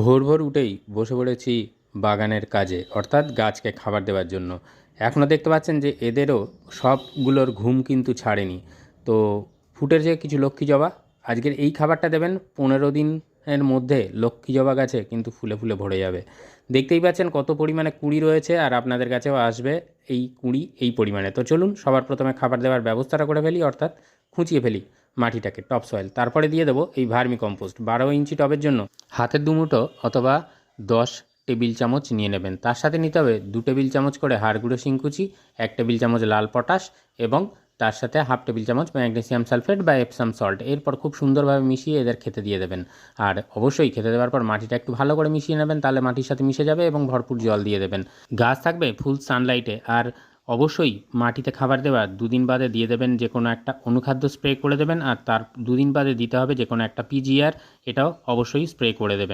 ভোর ভোর উঠেই বসে পড়েছি বাগানের কাজে, অর্থাৎ গাছকে খাবার দেওয়ার জন্য। এখনও দেখতে পাচ্ছেন যে এদেরও সবগুলোর ঘুম কিন্তু ছাড়েনি। তো ফুটের যে কিছু লক্ষ্মী জবা, আজকের এই খাবারটা দেবেন, পনেরো দিনের মধ্যে লক্ষ্মী জবা গাছে কিন্তু ফুলে ফুলে ভরে যাবে। দেখতেই পাচ্ছেন কত পরিমাণে কুড়ি রয়েছে, আর আপনাদের কাছেও আসবে এই কুড়ি এই পরিমাণে। তো চলুন, সবার প্রথমে খাবার দেওয়ার ব্যবস্থাটা করে ফেলি, অর্থাৎ খুঁচিয়ে ফেলি। মাটিটাকে টপ সয়েল তারপরে দিয়ে দেবো এই ভার্মি কম্পোস্ট বারো ইঞ্চি টবের জন্য। হাতের দুমুটো অথবা দশ টেবিল চামচ নিয়ে নেবেন। তার সাথে নিতে হবে দু টেবিল চামচ করে হাড় গুঁড়ো শিংকুচি, এক টেবিল চামচ লাল পটাশ এবং তার সাথে হাফ টেবিল চামচ ম্যাগনেসিয়াম সালফেট বা এপসাম সল্ট এরপর খুব সুন্দরভাবে মিশিয়ে এদের খেতে দিয়ে দেবেন। আর অবশ্যই খেতে দেওয়ার পর মাটিটা একটু ভালো করে মিশিয়ে নেবেন, তাহলে মাটির সাথে মিশে যাবে এবং ভরপুর জল দিয়ে দেবেন। গাছ থাকবে ফুল সানলাইটে আর অবশ্যই মাটিতে খাবার দেওয়ার দুদিন বাদে দিয়ে দেবেন যে কোনো একটা অনুখাদ্য স্প্রে করে দেবেন আর তার দুদিন বাদে দিতে হবে যে কোনো একটা পিজিআর এটাও অবশ্যই স্প্রে করে দেবেন।